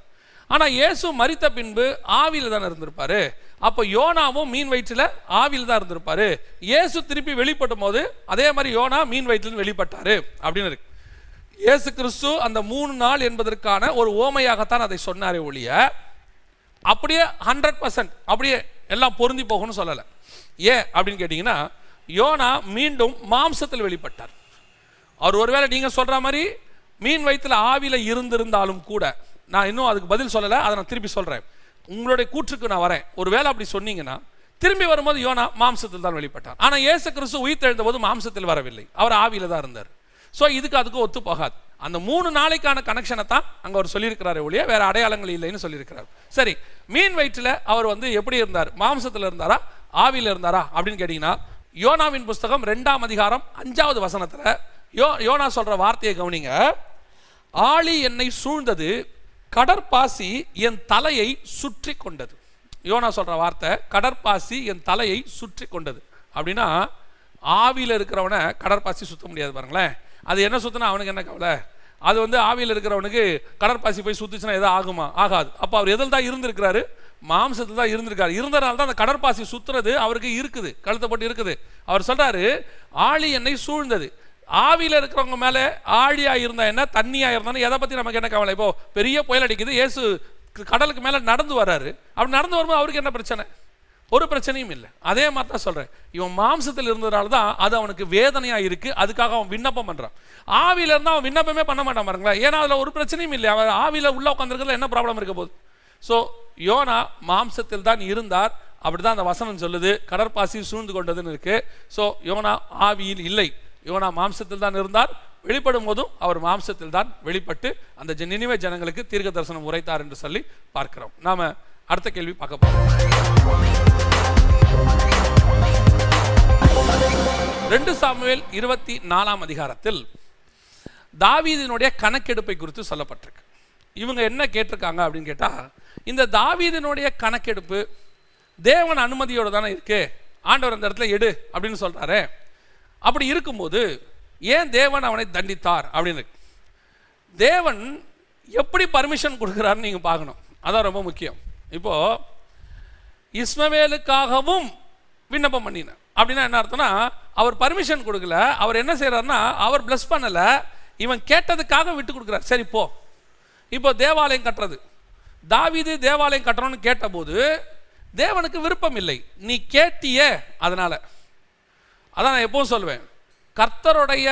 ஆனால் இயேசு மரித்த பின்பு ஆவியில் தானே இருந்திருப்பாரு. அப்போ யோனாவும் மீன் வயிற்றில் ஆவியில் தான் இருந்திருப்பாரு. இயேசு திருப்பி வெளிப்படும் போது அதே மாதிரி யோனா மீன் வயிற்றில் வெளிப்பட்டாரு அப்படின்னு இருக்கு. இயேசு கிறிஸ்து அந்த மூணு நாள் என்பதற்கான ஒரு ஓமையாகத்தான் அதை சொன்னாரே ஒழிய அப்படியே ஹண்ட்ரட் பர்சன்ட் அப்படியே எல்லாம் பொருந்தி போகும்னு சொல்லலை. ஏன் அப்படின்னு கேட்டிங்கன்னா யோனா மீண்டும் மாம்சத்தில் வெளிப்பட்டார். அவர் ஒருவேளை நீங்கள் சொல்கிற மாதிரி மீன் வயிற்றில் ஆவியில் இருந்திருந்தாலும் கூட நான் இன்னும் அதுக்கு பதில் சொல்லலை அதை நான் திருப்பி சொல்கிறேன் உங்களுடைய கூற்றுக்கு நான் வரேன். ஒரு வேளை அப்படி சொன்னீங்கன்னா திரும்பி வரும்போது யோனா மாம்சத்தில் தான் வெளிப்பட்டார். ஆனால் இயேசு கிறிஸ்து உயிர் தெழுந்த போது மாம்சத்தில் வரவில்லை. அவர் ஆவியில் தான் இருந்தார். ஸோ இதுக்கு அதுக்கு ஒத்து போகாது. அந்த மூணு நாளைக்கான கனெக்ஷனை தான் அங்கே அவர் சொல்லியிருக்கிறாரு ஒழிய வேறு அடையாளங்கள் இல்லைன்னு சொல்லியிருக்கிறார். சரி மீன் வயிற்றில் அவர் வந்து எப்படி இருந்தார்? மாம்சத்தில் இருந்தாரா? ஆவியில் இருந்தாரா? அப்படின்னு கேட்டிங்கன்னா யோனாவின் புஸ்தகம் ரெண்டாம் அதிகாரம் அஞ்சாவது வசனத்தில் யோ யோனா சொல்கிற வார்த்தையை கவனிங்க. ஆழி என்னை சூழ்ந்தது கடற்பாசி என் தலையை சுற்றி கொண்டது. யோனா சொல்கிற வார்த்தை கடற்பாசி என் தலையை சுற்றி கொண்டது. அப்படின்னா ஆவியில் இருக்கிறவனை கடற்பாசி சுத்த முடியாது பாருங்களேன். அது என்ன சுத்தினா அவனுக்கு என்ன கவலை? அது வந்து ஆவியில் இருக்கிறவனுக்கு கடற்பாசி போய் சுத்துச்சுன்னா எதாவது ஆகுமா? ஆகாது. அப்போ அவர் எதில் தான் இருந்திருக்கிறாரு? மாம்சத்தில் தான் இருந்திருக்காரு. இருந்தனால தான் அந்த கடற்பாசி சுற்றுறது அவருக்கு இருக்குது. கழுத்தப்பட்டு இருக்குது. அவர் சொல்கிறாரு ஆழி என்னை சூழ்ந்தது. ஆவியில் இருக்கிறவங்க மேலே ஆழியாக இருந்தால் என்ன தண்ணியாக இருந்தாலும் எதை பற்றி நமக்கு என்ன கவலை? இப்போ பெரிய புயல் அடிக்குது இயேசு கடலுக்கு மேலே நடந்து வர்றாரு அப்படி நடந்து வரும்போது அவருக்கு என்ன பிரச்சனை? ஒரு பிரச்சனையும் இல்லை. அதே மாதிரி தான் சொல்கிறேன் இவன் மாம்சத்தில் இருந்ததுனால தான் அது அவனுக்கு வேதனையாக இருக்குது அதுக்காக அவன் விண்ணப்பம் பண்ணுறான் ஆவியில் இருந்தால் அவன் விண்ணப்பமே பண்ண மாட்டான் பாருங்களேன். ஏன்னா அதில் ஒரு பிரச்சனையும் இல்லை. அவன் ஆவியில் உள்ள உட்காந்துருக்கிறதுல என்ன ப்ராப்ளம் இருக்க போகுது? ஸோ யோனா மாம்சத்தில் தான் இருந்தார். அப்படி தான் அந்த வசனம் சொல்லுது. கடற்பாசி சூழ்ந்து கொண்டதுன்னு இருக்குது ஸோ யோனா ஆவியில் இல்லை. யோனா மாம்சத்தில் தான் இருந்தார். வெளிப்படும் போதும் அவர் மாம்சத்தில் தான் வெளிப்பட்டு அந்த நினைவே ஜனங்களுக்கு தீர்க்க தரிசனம் உரைத்தார் என்று சொல்லி பார்க்கிறோம். நாம அடுத்த கேள்வி பார்க்க போறோம். ரெண்டு சாமுவேல் இருபத்தி நாலாம் அதிகாரத்தில் தாவீதினுடைய கணக்கெடுப்பை குறித்து சொல்லப்பட்டிருக்கு. இவங்க என்ன கேட்டிருக்காங்க அப்படின்னு கேட்டால் இந்த தாவீதினுடைய கணக்கெடுப்பு தேவன் அனுமதியோடு தானே இருக்கு. ஆண்டவர் அந்த இடத்துல எடு அப்படின்னு சொல்கிறாரு அப்படி இருக்கும்போது ஏன் தேவன் அவனை தண்டித்தார் அப்படின்னு? தேவன் எப்படி பர்மிஷன் கொடுக்குறாருன்னு நீங்கள் பார்க்கணும். அதான் ரொம்ப முக்கியம். இப்போ இஸ்மவேலுக்காகவும் விண்ணப்பம் பண்ணினேன். அப்படின்னா என்ன அர்த்தம்னா அவர் பர்மிஷன் கொடுக்கல. அவர் என்ன செய்கிறாருன்னா அவர் பிளஸ் பண்ணல. இவன் கேட்டதுக்காக விட்டு கொடுக்குறார். சரி போ. இப்போ தேவாலயம் கட்டுறது. தாவிது தேவாலயம் கட்டணும்னு கேட்டபோது தேவனுக்கு விருப்பம் இல்லை. நீ கேட்டியே அதனால். அதான் நான் எப்பவும் சொல்லுவேன் கர்த்தருடைய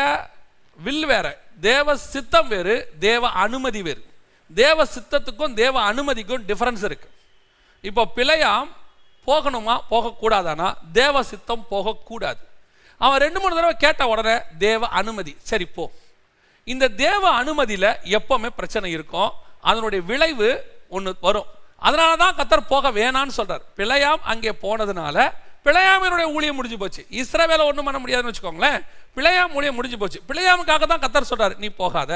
வில் வேற. தேவ சித்தம் வேறு தேவ அனுமதி வேறு. தேவ சித்தத்துக்கும் தேவ அனுமதிக்கும் டிஃப்ரென்ஸ் இருக்கு. இப்போ பிழையாம் போகணுமா? போகக்கூடாதானா? தேவ சித்தம் போகக்கூடாது. அவன் ரெண்டு மூணு தடவை கேட்ட உடனே தேவ அனுமதி. சரி போ. இந்த தேவ அனுமதியில் எப்பவுமே பிரச்சனை இருக்கும். அதனுடைய விளைவு ஒன்று வரும். அதனால தான் கத்தர் போக வேணான்னு சொல்கிறார் பிழையாம் அங்கே போனதுனால பிழையாமினுடைய ஊழியம் முடிஞ்சு போச்சு. இஸ்ரவேல ஒன்றும் பண்ண முடியாதுன்னு வச்சுக்கோங்களேன். பிழையாம் ஊழியம் முடிஞ்சு போச்சு. பிழையாமுக்காக தான் கத்தர் சொல்றாரு நீ போகாத.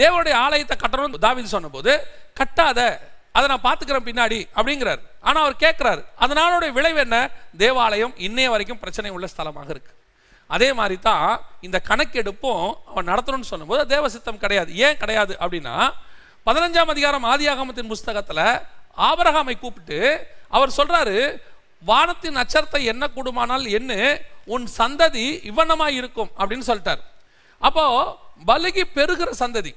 தேவனுடைய ஆலயத்தை கட்டணும்னு தாவீது சொன்னபோது கட்டாத. அதை நான் பார்த்துக்கிறேன் பின்னாடி அப்படிங்கிறார். ஆனால் அவர் கேட்குறாரு அதனாலுடைய விளைவு என்ன? தேவாலயம் இன்னைய வரைக்கும் பிரச்சனை உள்ள ஸ்தலமாக இருக்கு. அதே மாதிரி தான் இந்த கணக்கெடுப்பும் அவன் நடத்தணும்னு சொன்னபோது தேவ சித்தம் கிடையாது. ஏன் கிடையாது அப்படின்னா பதினஞ்சாம் அதிகாரம் ஆதியாகமத்தின் புஸ்தகத்தில் ஆபரகாமை கூப்பிட்டு அவர் சொல்கிறாரு வானத்தின் நட்சத்திரத்தை என்ன கூடுமானால் என்ன உன் சந்ததி இவ்வண்ணமாய் இருக்கும் அப்படின்னு சொல்லிட்டார். அப்போ பலுகி பெருகிற சந்ததி.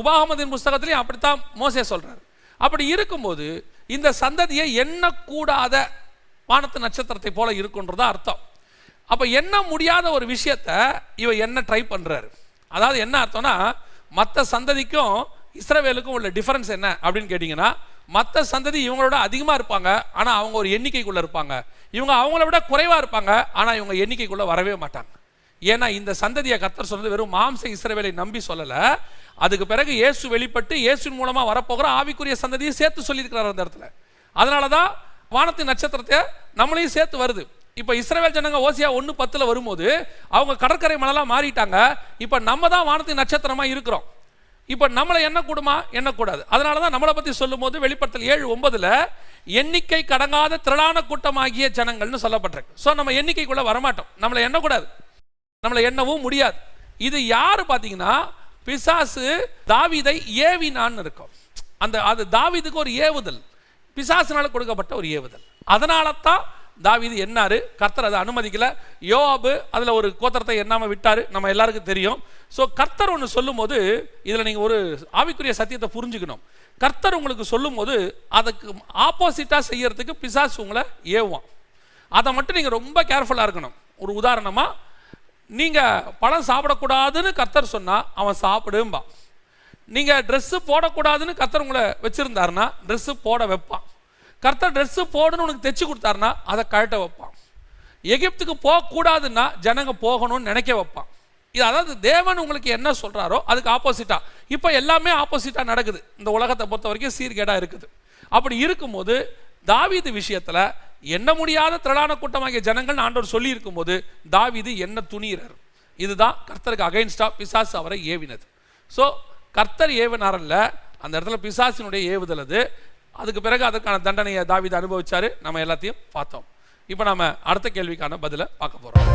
உபாகமதின் புஸ்தகத்திலையும் அப்படித்தான் மோசே சொல்றாரு. அப்படி இருக்கும்போது இந்த சந்ததியை எண்ணக்கூடாத வானத்து நட்சத்திரத்தை போல இருக்குன்றது அர்த்தம். அப்ப எண்ண முடியாத ஒரு விஷயத்த இவ என்ன ட்ரை பண்றாரு. அதாவது என்ன அர்த்தம்னா மற்ற சந்ததிக்கும் இஸ்ரவேலுக்கும் உள்ள டிஃபரன்ஸ் என்ன அப்படின்னு கேட்டிங்கன்னா மற்ற சந்ததி இவங்களோட அதிகமாக இருப்பாங்க. ஆனால் அவங்க ஒரு எண்ணிக்கைக்குள்ளே இருப்பாங்க. இவங்க அவங்கள விட குறைவாக இருப்பாங்க. ஆனால் இவங்க எண்ணிக்கைக்குள்ளே வரவே மாட்டாங்க. ஏன்னா இந்த சந்ததியை கத்தர் சொன்னது வெறும் மாம்ச இஸ்ரவேலை நம்பி சொல்லலை. அதுக்கு பிறகு இயேசு வெளிப்பட்டு இயேசுவின் மூலமாக வரப்போகிற ஆவிக்குரிய சந்ததியை சேர்த்து சொல்லியிருக்கிறார் அந்த இடத்துல. அதனால தான் வானத்தின் நட்சத்திரத்தை நம்மளையும் சேர்த்து வருது. இப்போ இஸ்ரவேல் ஜனங்க ஓசியா ஒன்று பத்தில் வரும்போது அவங்க கடற்கரை மணலாக மாறிட்டாங்க. இப்போ நம்ம தான் வானத்தின் நட்சத்திரமாக இருக்கிறோம். இப்போ நம்மளை எண்ணக்கூடுமா எண்ணக்கூடாது அதனால தான் நம்மளை பற்றி சொல்லும்போது வெளிப்படுத்தல் ஏழு ஒன்பதில் எண்ணிக்கை கடங்காத திரளான கூட்டமாகிய ஜனங்கள்னு சொல்லப்பட்டிருக்கு. ஸோ நம்ம எண்ணிக்கைக்குள்ள வரமாட்டோம். நம்மளை எண்ணக்கூடாது நம்மளை எண்ணவும் முடியாது. இது யார் பார்த்தீங்கன்னா பிசாசு தாவிதை ஏவினான்னு இருக்கும். அந்த அது தாவிதுக்கு ஒரு ஏவுதல். பிசாசுனால் கொடுக்கப்பட்ட ஒரு ஏவுதல். அதனால தான் தாவிது என்னாரு? கர்த்தர் அதை அனுமதிக்கல. யோவாபு அதில் ஒரு கோத்திரத்தை எண்ணாமல் விட்டாரு. நம்ம எல்லாருக்கும் தெரியும். ஸோ கர்த்தர் ஒன்று சொல்லும்போது இதில் நீங்கள் ஒரு ஆவிக்குரிய சத்தியத்தை புரிஞ்சுக்கணும். கர்த்தர் உங்களுக்கு சொல்லும்போது அதுக்கு ஆப்போசிட்டாக செய்யறதுக்கு பிசாசு உங்களை ஏவுவான். அதை மட்டும் நீங்கள் ரொம்ப கேர்ஃபுல்லாக இருக்கணும். ஒரு உதாரணமாக நீங்கள் பழம் சாப்பிடக்கூடாதுன்னு கர்த்தர் சொன்னால் அவன் சாப்பிடும்பான். நீங்கள் ட்ரெஸ்ஸு போடக்கூடாதுன்னு கர்த்தர் உங்களை வச்சுருந்தாருன்னா ட்ரெஸ்ஸு போட வைப்பான். கர்த்தர் ட்ரெஸ்ஸு போடணும்னு உனக்கு தைச்சு கொடுத்தாருன்னா அதை கழட்ட வைப்பான். எகிப்துக்கு போகக்கூடாதுன்னா ஜனங்க போகணும்னு நினைக்க வைப்பான். இது அதாவது தேவன் உங்களுக்கு என்ன சொல்கிறாரோ அதுக்கு ஆப்போசிட்டாக இப்போ எல்லாமே ஆப்போசிட்டாக நடக்குது. இந்த உலகத்தை பொறுத்த வரைக்கும் சீர்கேடாக இருக்குது. அப்படி இருக்கும்போது தாவீது விஷயத்தில் எண்ண முடியாத திரளான கூட்டமாகிய ஜனங்கள் ஆண்டவர் சொல்லி இருக்கும்போது தாவீது என்ன துணிகிறார் இதுதான் கர்த்தருக்கு அகைன்ஸ்டாக பிசாசு அவரை ஏவினது. ஸோ கர்த்தர் ஏவினாரல்ல அந்த இடத்துல பிசாசினுடைய ஏவுதல் அது. அதுக்கு பிறகு அதுக்கான தண்டனையை தாவித அனுபவிச்சாரு. நம்ம எல்லாத்தையும் பார்த்தோம். இப்போ நாம அடுத்த கேள்விக்கான பதிலை பார்க்க போறோம்.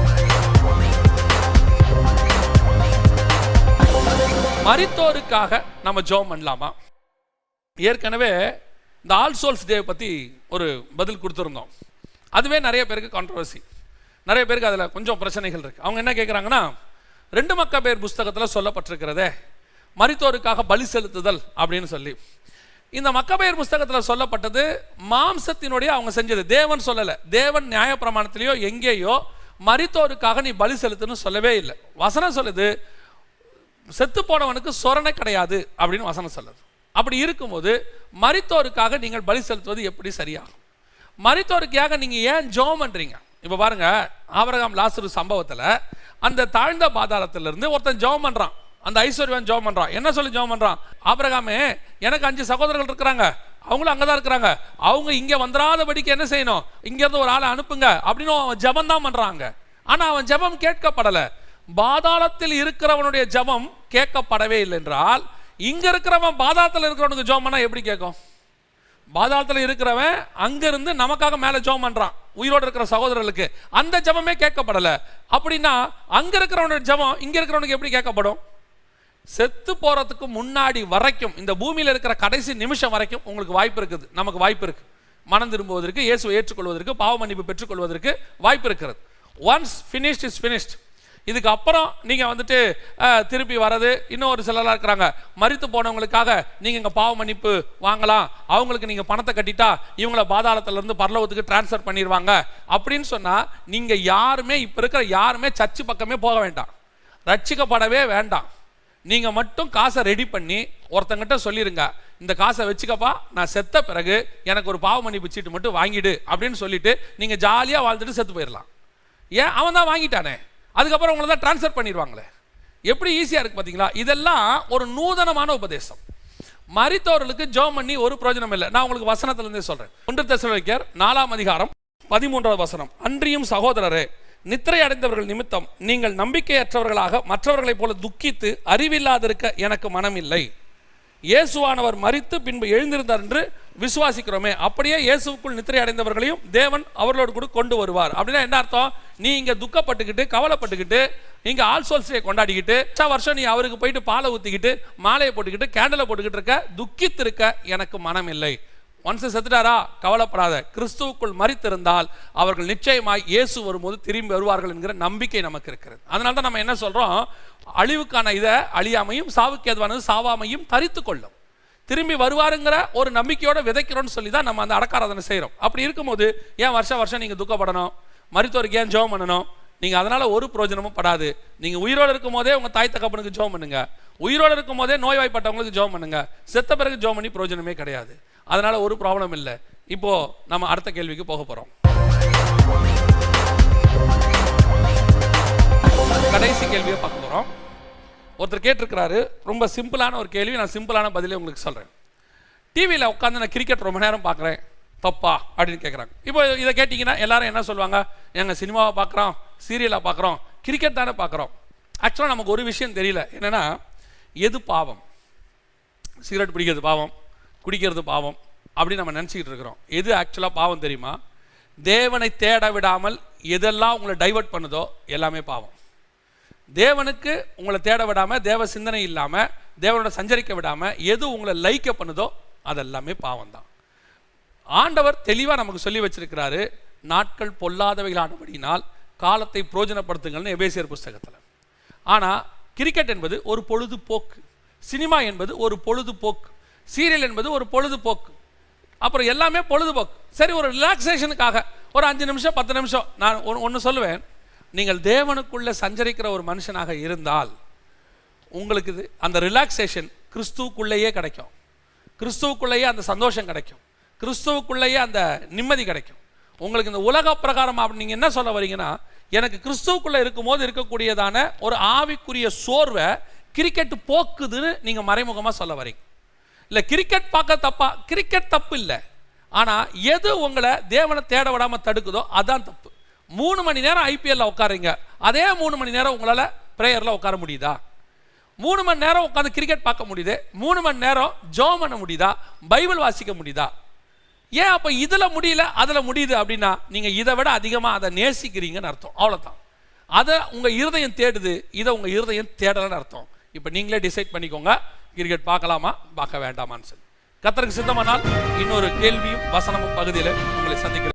மரித்தோருக்காக நம்ம ஜெபம் பண்ணலாமா? ஏற்கனவே இந்த ஆல் சோல்ஸ் டே பற்றி ஒரு பதில் கொடுத்துருந்தோம். அதுவே நிறைய பேருக்கு கான்ட்ரவர்சி நிறைய பேருக்கு அதில் கொஞ்சம் பிரச்சனைகள் இருக்குது அவங்க என்ன கேட்குறாங்கன்னா ரெண்டு மக்க பேர் புஸ்தகத்தில் சொல்லப்பட்டிருக்கிறதே மரித்தோருக்காக பலி செலுத்துதல் அப்படின்னு சொல்லி. இந்த மக்கபெயர் புஸ்தகத்தில் சொல்லப்பட்டது மாம்சத்தினுடைய அவங்க செஞ்சது. தேவன் சொல்லலை. தேவன் நியாயப்பிரமாணத்திலேயோ எங்கேயோ மறித்தோருக்காக நீ பலி செலுத்துன்னு சொல்லவே இல்லை. வசனம் சொல்லுது செத்து போனவனுக்கு சொரணை கிடையாது அப்படின்னு வசனம் சொல்லுது. அப்படி இருக்கும்போது மறித்தோருக்காக நீங்கள் பலி செலுத்துவது எப்படி சரியாகும்? மறித்தோருக்காக நீங்கள் ஏன் ஜோம் பண்ணுறீங்க இப்போ பாருங்க ஆபரகாம் லாசரு சம்பவத்தில் அந்த தாழ்ந்த பாதாளத்துல இருந்து ஒருத்தன் ஜெபம் பண்ணுறான் அந்த ஐஸ்வர்யவன் ஜோம் பண்றான். என்ன சொல்லி ஜோம் பண்றான்? ஆபரகாமே எனக்கு அஞ்சு சகோதரர்கள் இருக்கிறாங்க. அவங்களும் அங்கே தான் இருக்கிறாங்க. அவங்க இங்கே வந்துடாதபடிக்கு என்ன செய்யணும்? இங்கேருந்து ஒரு ஆளை அனுப்புங்க அப்படின்னு அவன் ஜெபம் தான் பண்ணுறாங்க ஆனால் அவன் ஜெபம் கேட்கப்படலை. பாதாளத்தில் இருக்கிறவனுடைய ஜெபம் கேட்கப்படவே இல்லை என்றால் இங்கே இருக்கிறவன் பாதாளத்தில் இருக்கிறவனுக்கு ஜோம் பண்ணால் எப்படி கேட்கும்? பாதாளத்தில் இருக்கிறவன் அங்கேருந்து நமக்காக மேலே ஜோம் பண்ணுறான் உயிரோடு இருக்கிற சகோதரர்களுக்கு. அந்த ஜெபமே கேட்கப்படலை. அப்படின்னா அங்கே இருக்கிறவனுடைய ஜெபம் இங்கே இருக்கிறவனுக்கு எப்படி கேட்கப்படும்? செத்து போகிறதுக்கு முன்னாடி வரைக்கும் இந்த பூமியில் இருக்கிற கடைசி நிமிஷம் வரைக்கும் உங்களுக்கு வாய்ப்பு இருக்குது. நமக்கு வாய்ப்பு இருக்குது மனம் திரும்புவதற்கு இயேசுவை ஏற்றுக்கொள்வதற்கு பாவ மன்னிப்பு பெற்றுக்கொள்வதற்கு வாய்ப்பு இருக்கிறது. ஒன்ஸ் ஃபினிஷ்ட் இஸ் ஃபினிஷ்ட் இதுக்கு அப்புறம் நீங்கள் வந்துட்டு திருப்பி வர்றது இன்னும் ஒரு இருக்கிறாங்க. மறித்து போனவங்களுக்காக நீங்கள் இங்கே பாவ மன்னிப்பு வாங்கலாம். அவங்களுக்கு நீங்கள் பணத்தை கட்டிட்டா இவங்கள பாதாளத்திலேருந்து பரலோகத்துக்கு டிரான்ஸ்ஃபர் பண்ணிடுவாங்க அப்படின்னு சொன்னால் நீங்கள் யாருமே இப்போ இருக்கிற யாருமே சர்ச்சு பக்கமே போக வேண்டாம். ரட்சிக்கப்படவே வேண்டாம். நீங்கள் மட்டும் காசை ரெடி பண்ணி ஒருத்தங்கிட்ட சொல்லிடுங்க இந்த காசை வச்சுக்கப்பா நான் செத்த பிறகு எனக்கு ஒரு பாவ மன்னிப்பு சீட்டு மட்டும் வாங்கிடு அப்படின்னு சொல்லிட்டு நீங்கள் ஜாலியாக வாழ்ந்துட்டு செத்து போயிடலாம் ஏன்? அவன் தான் வாங்கிட்டானே. அதுக்கப்புறம் உங்களை தான் ட்ரான்ஸ்ஃபர் பண்ணிடுவாங்களே. எப்படி ஈஸியாக இருக்குது பார்த்தீங்களா இதெல்லாம் ஒரு நூதனமான உபதேசம். மறித்தவர்களுக்கு ஜோம் பண்ணி ஒரு பிரயோஜனம் இல்லை. நான் உங்களுக்கு வசனத்துல சொல்கிறேன் சொல்றேன். ஒன்று தெசலோனிக்கர் நாலாம் அதிகாரம் பதிமூன்றாவது வசனம். அன்றியும் சகோதரரே நித்திரை அடைந்தவர்கள் நிமித்தம் நீங்கள் நம்பிக்கையற்றவர்களாக மற்றவர்களைப் போல துக்கித்து அறிவில்லாதிருக்க எனக்கு மனமில்லை. இயேசுவானவர் மறித்து பின்பு எழுந்திருந்தார் என்று விசுவாசிக்கிறோமே. அப்படியே இயேசுவுக்குள் நித்திரை அடைந்தவர்களையும் தேவன் அவர்களோடு கூட கொண்டு வருவார். அப்படின்னா என்ன அர்த்தம்? நீ இங்கே துக்கப்பட்டுக்கிட்டு கவலைப்பட்டுக்கிட்டு இங்கே ஆல் டே கொண்டாடிக்கிட்டு வருஷ வருஷம் நீ அவருக்கு போயிட்டு பாலை ஊற்றிக்கிட்டு மாலையை போட்டுக்கிட்டு கேண்டலை போட்டுக்கிட்டு இருக்க துக்கித்து இருக்க எனக்கு மனம் இல்லை ஒன்ஸ் செத்துட்டாரா? கவலைப்படாத. கிறிஸ்துவுக்குள் மறித்திருந்தால் அவர்கள் நிச்சயமாய் இயேசு வரும்போது திரும்பி வருவார்கள் என்கிற நம்பிக்கை நமக்கு இருக்கிறது. அதனால தான் நம்ம என்ன சொல்கிறோம் அழிவுக்கான இதை அழியாமையும் சாவுக்கு ஏதுவானது சாவாமையும் தரித்து கொள்ளும். திரும்பி வருவாருங்கிற ஒரு நம்பிக்கையோட விதைக்கிறோம்னு சொல்லி தான் நம்ம அந்த அடக்காராதனை செய்கிறோம் அப்படி இருக்கும்போது ஏன் வருஷம் வருஷம் நீங்கள் துக்கப்படணும்? மருத்துவருக்கு ஏன் ஜோம் பண்ணணும்? நீங்கள் அதனால் ஒரு பிரயோஜனமும் படாது. நீங்கள் உயிரோடு இருக்கும் போதே உங்கள் தாய் தகப்பனுக்கு ஜோம் பண்ணுங்கள் உயிரோடு இருக்கும் போதே நோய்வாய்ப்பட்டவங்களுக்கு ஜோம் பண்ணுங்க. செத்த பிறகு ஜோம் பண்ணி பிரயோஜனமே கிடையாது. அதனால ஒரு ப்ராப்ளம் இல்லை. இப்போ நம்ம அடுத்த கேள்விக்கு போக போகிறோம் கடைசி கேள்வியை பார்க்க போகிறோம் ஒருத்தர் கேட்டிருக்கிறாரு ரொம்ப சிம்பிளான ஒரு கேள்வி நான் சிம்பிளான பதிலே உங்களுக்கு சொல்கிறேன் டிவியில் உட்காந்து நான் கிரிக்கெட் ரொம்ப நேரம் பார்க்குறேன். தப்பா? அப்படின்னு கேட்குறாங்க இப்போ இதை கேட்டிங்கன்னா எல்லாரும் என்ன சொல்லுவாங்க? எங்கள் சினிமாவை பார்க்குறோம் சீரியலை பார்க்குறோம் கிரிக்கெட் தானே பார்க்குறோம். ஆக்சுவலாக நமக்கு ஒரு விஷயம் தெரியல. என்னென்னா எது பாவம்? சிகரெட் பிடிக்கிறது பாவம் குடிக்கிறது பாவம் அப்படின்னு நம்ம நினச்சிக்கிட்டு இருக்கிறோம். எது ஆக்சுவலாக பாவம் தெரியுமா? தேவனை தேட விடாமல் எதெல்லாம் உங்களை டைவர்ட் பண்ணுதோ எல்லாமே பாவம். தேவனுக்கு உங்களை தேட விடாமல் தேவ சிந்தனை இல்லாமல் தேவனோட சஞ்சரிக்க விடாமல் எது உங்களை லைக்க பண்ணுதோ அதெல்லாமே பாவம் தான். ஆண்டவர் தெளிவாக நமக்கு சொல்லி வச்சிருக்கிறாரு நாட்கள் பொல்லாதவைகளானபடியினால் காலத்தை பிரயோஜனப்படுத்துங்கள்னு எபேசியர் புஸ்தகத்தில். ஆனால் கிரிக்கெட் என்பது ஒரு பொழுதுபோக்கு. சினிமா என்பது ஒரு பொழுதுபோக்கு. சீரியல் என்பது ஒரு பொழுதுபோக்கு. அப்புறம் எல்லாமே பொழுதுபோக்கு. சரி ஒரு ரிலாக்ஸேஷனுக்காக ஒரு அஞ்சு நிமிஷம் பத்து நிமிஷம் நான் ஒன்று சொல்லுவேன். நீங்கள் தேவனுக்குள்ள சஞ்சரிக்கிற ஒரு மனுஷனாக இருந்தால் உங்களுக்கு இது அந்த ரிலாக்ஸேஷன் கிறிஸ்துவுக்குள்ளேயே கிடைக்கும். கிறிஸ்துவுக்குள்ளேயே அந்த சந்தோஷம் கிடைக்கும். கிறிஸ்துவுக்குள்ளேயே அந்த நிம்மதி கிடைக்கும். உங்களுக்கு இந்த உலக பிரகாரம் அப்படி நீங்கள் என்ன சொல்ல வரீங்கன்னா எனக்கு கிறிஸ்துவுக்குள்ள இருக்கும்போது இருக்கக்கூடியதான ஒரு ஆவிக்குரிய சோர்வை கிரிக்கெட் போக்குதுன்னு நீங்கள் மறைமுகமாக சொல்ல வரீங்க. இல்லை கிரிக்கெட் பார்க்க தப்பா கிரிக்கெட் தப்பு இல்லை. ஆனால் எது உங்களை தேவனை தேட விடாமல் தடுக்குதோ அதான் தப்பு. மூணு மணி நேரம் ஐபிஎல்ல உட்காருங்க. அதே மூணு மணி நேரம் உங்களால் ப்ரேயரில் உட்கார முடியுதா? மூணு மணி நேரம் உட்காந்து கிரிக்கெட் பார்க்க முடியுது. மூணு மணி நேரம் ஜோம் பண்ண முடியுதா? பைபிள் வாசிக்க முடியுதா? ஏன் அப்போ இதில் முடியல? அதில் முடியுது அப்படின்னா நீங்கள் இதை விட அதிகமாக அதை நேசிக்கிறீங்கன்னு அர்த்தம். அவ்வளோதான் அதை உங்கள் இருதயம் தேடுது இதை உங்கள் இருதயம் தேடலன்னு அர்த்தம். இப்போ நீங்களே டிசைட் பண்ணிக்கோங்க. கிரிக்கெட் பார்க்கலாமா? பார்க்க வேண்டாமான்னு சொல்லி. கத்தருக்கு சித்தமானால் இன்னொரு கேள்வியும் வசனமும் பகுதியில் உங்களை சந்திக்கிறேன்.